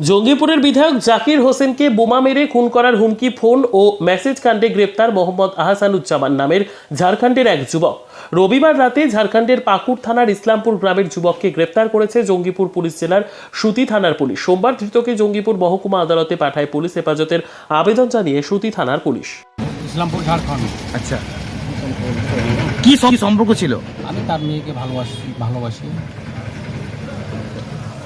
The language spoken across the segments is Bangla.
জঙ্গিপুরের বিধায়ক জাকির হোসেনকে বোমা মেরে খুন করার হুমকি ফোন ও মেসেজ কাণ্ডে গ্রেপ্তার মোহাম্মদ আহসানুজ্জামান নামের ঝাড়খণ্ডের এক যুবক। রবিবার রাতে ঝাড়খণ্ডের পাকুড় থানার ইসলামপুর গ্রামের যুবককে গ্রেপ্তার করেছে জঙ্গিপুর পুলিশ জেলার সুতি থানার পুলিশ। সোমবার ধৃতকে জঙ্গিপুর মহকুমা আদালতে পাঠায় পুলিশ হেফাজতের আবেদন জানিয়ে সুতি থানার পুলিশ। ইসলামপুর ঝাড়খণ্ড। আচ্ছা। কি সম্পর্ক ছিল? আমি তার মেয়েকে ভালোবাসি ভালোবাসি।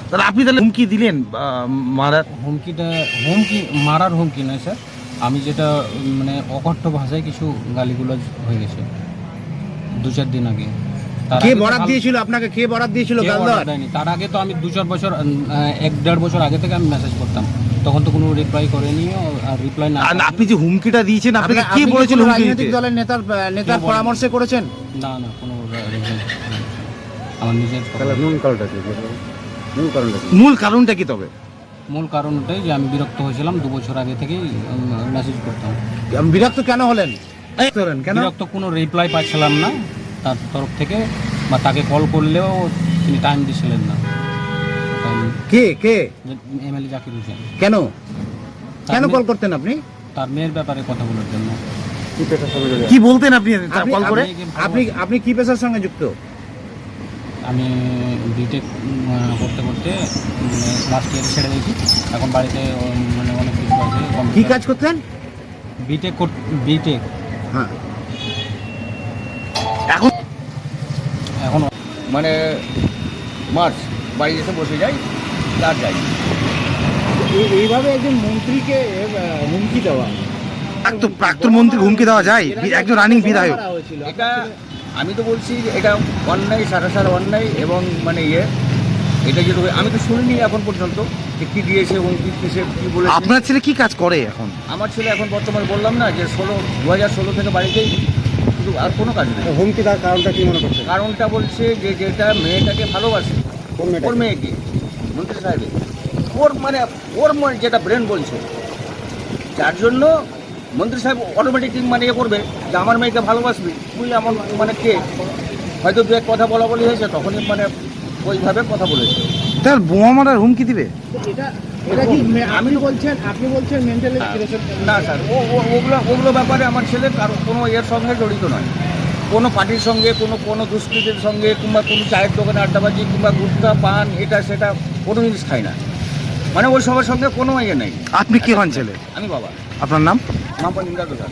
তাহলে আপনি তাহলে হুমকি দিলেন মারার? হুমকিটা হুমকি মারার হুমকি নয় স্যার। আমি যেটা মানে অকথ্য ভাষায় কিছু গালিগুলো হয়ে গেছে। দু চার দিন আগে। কে বরাদ দিয়েছিল আপনাকে? কে বরাদ দিয়েছিল। তার আগে তো আমি দু চার বছর এক দেড় বছর আগে থেকে আমি মেসেজ করতাম। তখন তো কোনো রিপ্লাই করেনি আর রিপ্লাই না আপনি যে হুমকিটা দিয়েছেন আপনাকে আপনি- কে বলেছিল হুমকি রাজনৈতিক দলের নেতার নেতার পরামর্শে করেছেন? না না কোনো। আমার নিজের মূল কারণটা কি? তবে? মূল কারণ ওটাই যে আমি বিরক্ত হয়েছিলাম দু বছর আগে থেকেই মেসেজ করতাম বিরক্ত কেন হলেন? হলেন কেন? বিরক্ত কোনো রিপ্লাই পাচ্ছিলাম না তার তরফ থেকে বা তাকে কল করলেও তিনি টাইম দিছিলেন না। কে কে? এমএলএ জাকির হোসেন। কেন? কেন কল করতেন আপনি? তার মেয়ের ব্যাপারে কথা বলার জন্য। কি বলতেন আপনি? আপনি- কল করে? আপনি আপনি কি পেশার সঙ্গে যুক্ত? আমি বিটেক করতে করতে লাস্ট ইয়ার ছেড়ে দিয়েছি। এখন বাড়িতে মানে অনেক কিছু আছে কি কাজ করতেন? বিটেক বিটেক হ্যাঁ। এখন? এখন মানে মার্চ বাড়ি এসে বসে যাই তার যাই। এইভাবে একজন মন্ত্রীকে হুমকি দেওয়া। প্রাক্তন প্রাক্তন মন্ত্রী হুমকি দেওয়া যায় একজন রানিং বিধায়ক। এটা আমি তো বলছি যে এটা অন্যায় সারাসার অন্যায় এবং মানে ইয়ে এটা যেটা আমি তো শুনিনি এখন পর্যন্ত যে কী দিয়েছে এবং কী কিসে কী বলেছে। আপনার ছেলে কি কাজ করে এখন? আমার ছেলে এখন বর্তমানে বললাম না যে ষোলো দু হাজার ষোলো থেকে বাড়িতেই শুধু আর কোনো কাজ নেই। হুমকি দেওয়ার কারণটা কি মনে করছে কারণটা বলছে যে যেটা মেয়েটাকে ভালোবাসে ওর মেয়েকে মন্ত্রী সাহেবের। ওর মানে ওর মনে যেটা ব্রেন বলছে যার জন্য মন্ত্রী সাহেব অটোমেটিক মানে ইয়ে করবে যে আমার মেয়েকে ভালোবাসবি। তুই আমার মানে কে? হয়তো দু এক কথা বলা বলি হয়েছে তখনই মানে ওইভাবে কথা বলেছে। তার বোমা মারার হুমকি দিবে? এটা এটা কি আপনি বলছেন আপনি বলছেন মেন্টালি না স্যার ও ও- ওগুলো ওগুলো ব্যাপারে আমার ছেলে কারও কোনো এর সঙ্গে জড়িত নয়। কোনো পার্টির সঙ্গে কোনো কোনো দুষ্কৃতির সঙ্গে কিংবা কোনো চায়ের দোকানে আড্ডাবাজি কিংবা গুটকা পান এটা সেটা কোনো জিনিস খায় না। মানে ওই সবার সঙ্গে কোনো ইয়ে নেই। আপনি কি হন ছেলে? আমি বাবা। আপনার নাম? নাম নিন্দা দোকান